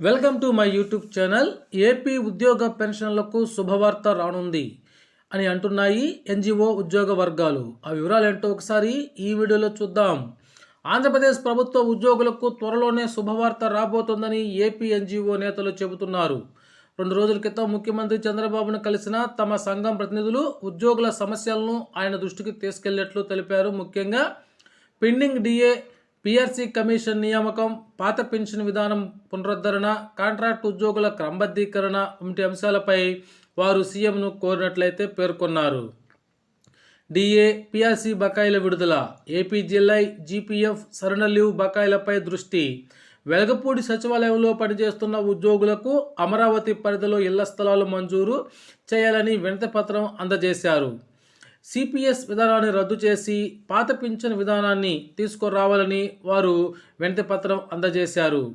Welcome to my YouTube channel. AP ఉద్యోగ పెన్షన్లకు శుభవార్త రానుంది అని అంటున్నాయి ఎన్జిఓ ఉద్యోగ వర్గాలు. ఆ వివరాలు ఏంటో ఒకసారి ఈ వీడియోలో చూద్దాం. ఆంధ్రప్రదేశ్ ప్రభుత్వ ఉద్యోగులకు త్వరలోనే శుభవార్త రాబోతోందని ఏపీ ఎన్జిఓ నేతలు చెబుతున్నారు. రెండు రోజుల క్రితం ముఖ్యమంత్రి చంద్రబాబును కలిసిన తమ సంఘం ప్రతినిధులు ఉద్యోగుల సమస్యలను ఆయన దృష్టికి తీసుకెళ్ళినట్లు తెలిపారు. ముఖ్యంగా పెండింగ్ డిఏ పిఆర్సీ కమిషన్ నియామకం పాత పెన్షన్ విధానం పునరుద్ధరణ కాంట్రాక్ట్ ఉద్యోగుల క్రమబద్ధీకరణ వంటి అంశాలపై వారు సీఎంను కోరినట్లయితే పేర్కొన్నారు. డిఏ పిఆర్సీ బకాయిల విడుదల ఏపీజిఎల్ఐ జీపీఎఫ్ సరణ లీవ్ బకాయిలపై దృష్టి వెలగపూడి సచివాలయంలో పనిచేస్తున్న ఉద్యోగులకు అమరావతి పరిధిలో ఇళ్ళ స్థలాలు మంజూరు చేయాలని వినతిపత్రం అందజేశారు. సిపిఎస్ విధానాన్ని రద్దు చేసి పాత పింఛన్ విధానాన్ని తీసుకురావాలని వారు వినతి పత్రం అందజేశారు.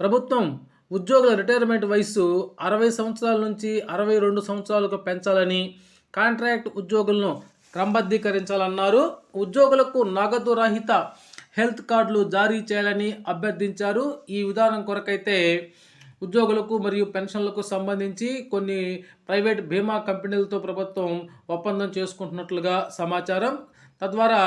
ప్రభుత్వం ఉద్యోగుల రిటైర్మెంట్ వయసు అరవై సంవత్సరాల నుంచి అరవై రెండు సంవత్సరాలకు పెంచాలని కాంట్రాక్ట్ ఉద్యోగులను క్రమబద్ధీకరించాలన్నారు. ఉద్యోగులకు నగదు రహిత హెల్త్ కార్డులు జారీ చేయాలని అభ్యర్థించారు. ఈ విధానం కొరకైతే ఉద్యోగులకు మరియు పెన్షన్లకు సంబంధించి కొన్ని ప్రైవేట్ బీమా కంపెనీలతో ప్రభుత్వం ఒప్పందం చేసుకుంటున్నట్లుగా సమాచారం. తద్వారా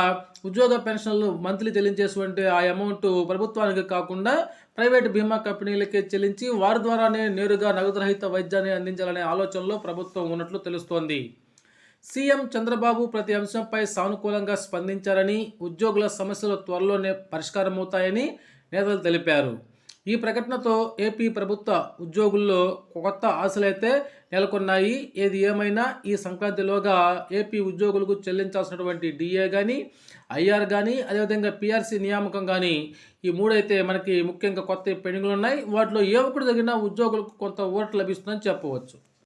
ఉద్యోగ పెన్షన్లు మంత్లీ చెల్లించేటువంటి ఆ అమౌంట్ ప్రభుత్వానికి కాకుండా ప్రైవేట్ బీమా కంపెనీలకే చెల్లించి వారి ద్వారానే నేరుగా నగదు రహిత వైద్యాన్ని అందించాలనే ఆలోచనలో ప్రభుత్వం ఉన్నట్లు తెలుస్తోంది. సీఎం చంద్రబాబు ప్రతి అంశంపై సానుకూలంగా స్పందించారని ఉద్యోగుల సమస్యలు త్వరలోనే పరిష్కారమవుతాయని నేతలు తెలిపారు. ఈ ప్రకటనతో ఏపీ ప్రభుత్వ ఉద్యోగుల్లో కొత్త ఆశలైతే నెలకొన్నాయి. ఏది ఏమైనా ఈ సంక్రాంతిలోగా ఏపీ ఉద్యోగులకు చెల్లించాల్సినటువంటి డిఏ కానీ ఐఆర్ కానీ అదేవిధంగా పిఆర్సీ నియామకం కానీ ఈ మూడైతే మనకి ముఖ్యంగా కొత్త పెండింగ్లు ఉన్నాయి వాటిలో ఏ ఒక్కటి తగిన ఉద్యోగులకు కొంత ఓటు లభిస్తుందని చెప్పవచ్చు.